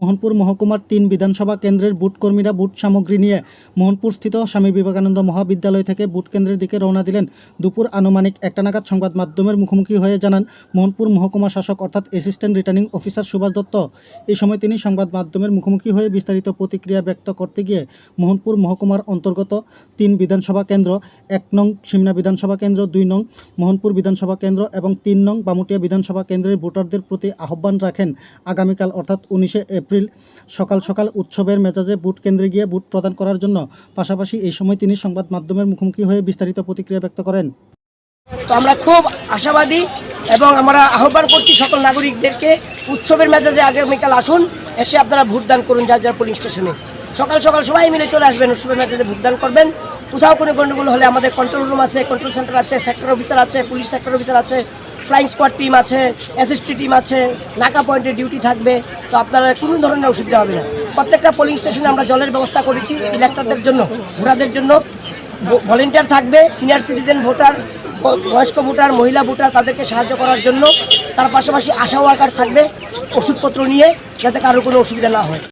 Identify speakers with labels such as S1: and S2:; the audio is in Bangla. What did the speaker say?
S1: মোহনপুর মহকুমার তিন বিধানসভা কেন্দ্রের বুথ কর্মীরা বুথ সামগ্রী নিয়ে মোহনপুরস্থিত স্বামী বিবেকানন্দ মহাবিদ্যালয় থেকে বুট কেন্দ্রের দিকে রওনা দিলেন দুপুর আনুমানিক একটা নাগাদ সংবাদ মাধ্যমের মুখোমুখি হয়ে জানান মোহনপুর মহকুমা শাসক, অর্থাৎ assistant returning officer Subhash Dutta. এই সময় তিনি সংবাদ মাধ্যমের মুখোমুখি হয়ে বিস্তারিত প্রতিক্রিয়া ব্যক্ত করতে গিয়ে মোহনপুর মহকুমার অন্তর্গত তিন বিধানসভা কেন্দ্র, এক নং সিমনা বিধানসভা কেন্দ্র, দুই নং মোহনপুর বিধানসভা কেন্দ্র এবং তিন নং বামুটিয়া বিধানসভা কেন্দ্রের ভোটারদের প্রতি আহ্বান রাখেন। আগামীকাল, অর্থাৎ উনিশে এপ্রিল সকাল সকাল উৎসবের মেজাজে বুট কেন্দ্রে গিয়ে বুট প্রদান করার জন্য পাশাপাশি এই সময় তিনি সংবাদ মাধ্যমের মুখোমুখি হয়ে বিস্তারিত প্রতিক্রিয়া ব্যক্ত করেন।
S2: তো আমরা খুব আশাবাদী এবং আমরা আহ্বান করছি সকল নাগরিকদেরকে উৎসবের মেজাজে আগামীকাল আসুন, এসে আপনারা ভোটদান করুন যার যার পোলিং স্টেশনে সকাল সকাল সবাই মিলে চলে আসবেন, উৎসবের মেজাজে ভোটদান করবেন। কোথাও কোনো গণ্ডগোল হলে আমাদের কন্ট্রোল রুম আছে কন্ট্রোল সেন্টার আছে সেক্টর অফিসার আছে পুলিশ সেক্টর অফিসার আছে ফ্লাইং স্কোয়াড টিম আছে এসএসটি টিম আছে, নাকা পয়েন্টে ডিউটি থাকবে, তো আপনারা কোনো ধরনের অসুবিধা হবে না। প্রত্যেকটা পোলিং স্টেশনে আমরা জলের ব্যবস্থা করেছি ইলেক্টরদের জন্য, ভোটারদের জন্য। ভলেন্টিয়ার থাকবে সিনিয়র সিটিজেন ভোটার বয়স্ক ভোটার মহিলা ভোটার তাদেরকে সাহায্য করার জন্য। তার পাশাপাশি আশা ওয়ার্কার থাকবে, ওষুধপত্র নিয়ে, যাতে কারও কোনো অসুবিধা না হয়।